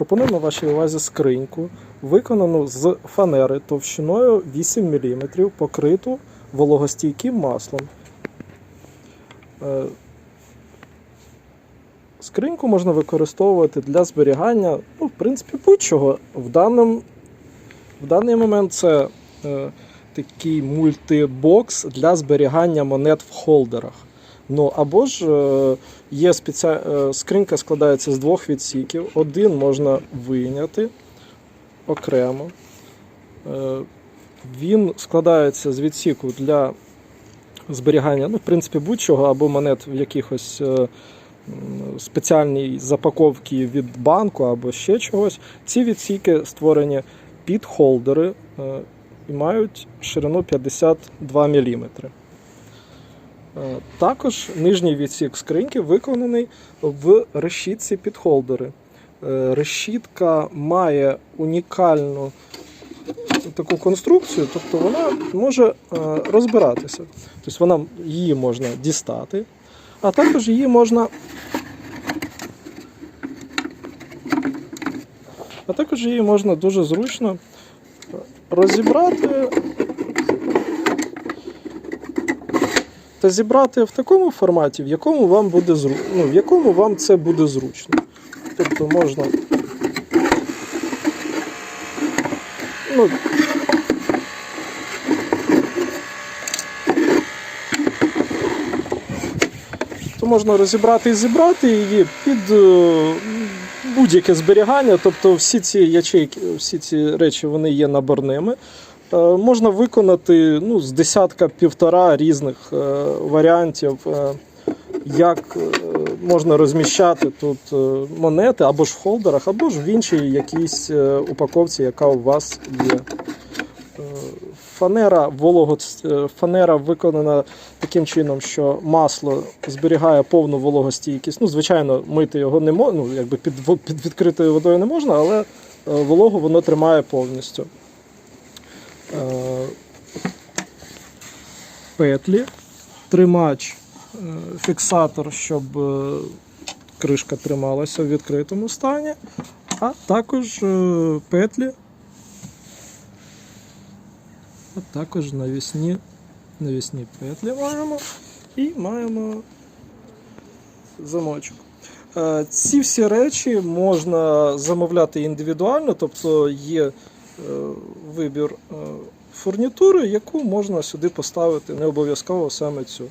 Пропонуємо вашій увазі скриньку, виконану з фанери товщиною 8 мм, покриту вологостійким маслом. Е, Скриньку можна використовувати для зберігання, ну, в принципі, будь-чого. В, в даний момент це е, такий мультибокс для зберігання монет в холдерах. Ну або ж е, є спеціа... е, скринька складається з двох відсіків. Один можна вийняти окремо. Е, він складається з відсіку для зберігання, ну, в принципі, будь-чого, або монет в якихось спеціальній запаковці від банку, або ще чогось. Ці відсіки створені під холдери і мають ширину 52 мм. Е, Також нижній відсік скриньки виконаний в решітці під холдери. Е, Решітка має унікальну таку конструкцію, тобто вона може е, розбиратися. Тобто вона, її можна дістати, а також її можна. А також її можна дуже зручно розібрати та зібрати в такому форматі, в якому вам буде зру... ну, в якому вам це буде зручно. Тобто можна. Ну, то можна розібрати і зібрати її під е, будь-яке зберігання. Тобто всі ці ячейки, всі ці речі вони є наборними. Е, Можна виконати ну, з десятка півтора різних е, варіантів, е, як можна розміщати тут монети або ж в холдерах, або ж в іншій якійсь упаковці, яка у вас є. Фанера волого, фанера виконана таким чином, що масло зберігає повну вологостійкість. Ну, звичайно, мити його не можна, ну, якби під, під відкритою водою не можна, але вологу воно тримає повністю. Петлі, тримач, е, фіксатор, щоб е, кришка трималася в відкритому стані, а також е, петлі. А також навісні, навісні петлі маємо. І маємо замочок. Ці всі речі можна замовляти індивідуально, тобто є вибір фурнітури, яку можна сюди поставити, не обов'язково саме цю.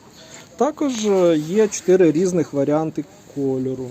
Також е, є чотири різних варіанти кольору.